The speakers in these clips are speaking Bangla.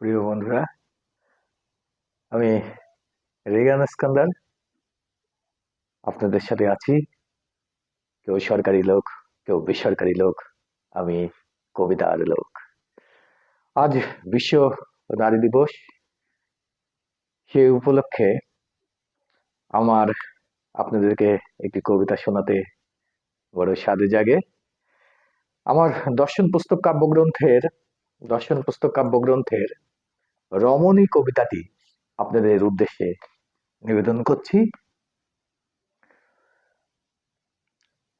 প্রিয় বন্ধুরা, আমি রেগান স্কান্দার। আপনাদের সাথে আছি। কেউ সরকারি লোক, কেউ বেসরকারি লোক, আমি কবিতার লোক। আজ বিশ্ব নারী দিবস। সেই উপলক্ষে আমার আপনাদেরকে একটি কবিতা শোনাতে বড় স্বাদে জাগে। আমার দর্শন পুস্তক কাব্যগ্রন্থের দর্শন পুস্তক কাব্যগ্রন্থের রমণী কবিতাটি আপনাদের উদ্দেশ্যে নিবেদন করছি।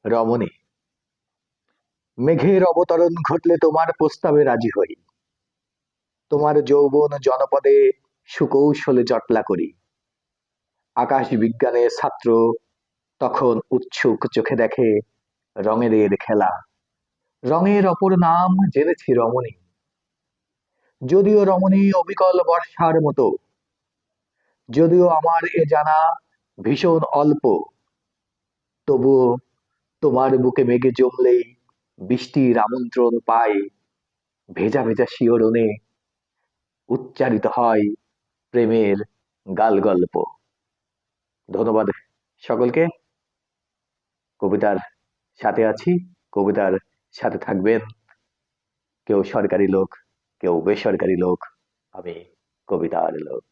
রমণী, মেঘের অবতরণ ঘটলে তোমার প্রস্তাবে রাজি হই। তোমার যৌবন জনপদে সুকৌশলে জটলা করি। আকাশ বিজ্ঞানের ছাত্র তখন উৎসুক চোখে দেখে রঙের খেলা। রঙের অপর নাম জেনেছি রমণী। যদিও রমণী অবিকল বর্ষার মতো, যদিও আমার এ জানা ভীষণ অল্প, তবুও তোমার বুকে মেঘে জমলেই বৃষ্টির আমন্ত্রণ পাই, ভেজা ভেজা শিওরণে উচ্চারিত হয় প্রেমের গাল গল্প ধন্যবাদ সকলকে। কবিতার সাথে আছি, কবিতার সাথে থাকবেন। কেউ সরকারি লোক কেউ বেসরকারি লোক আমি কবিতার লোক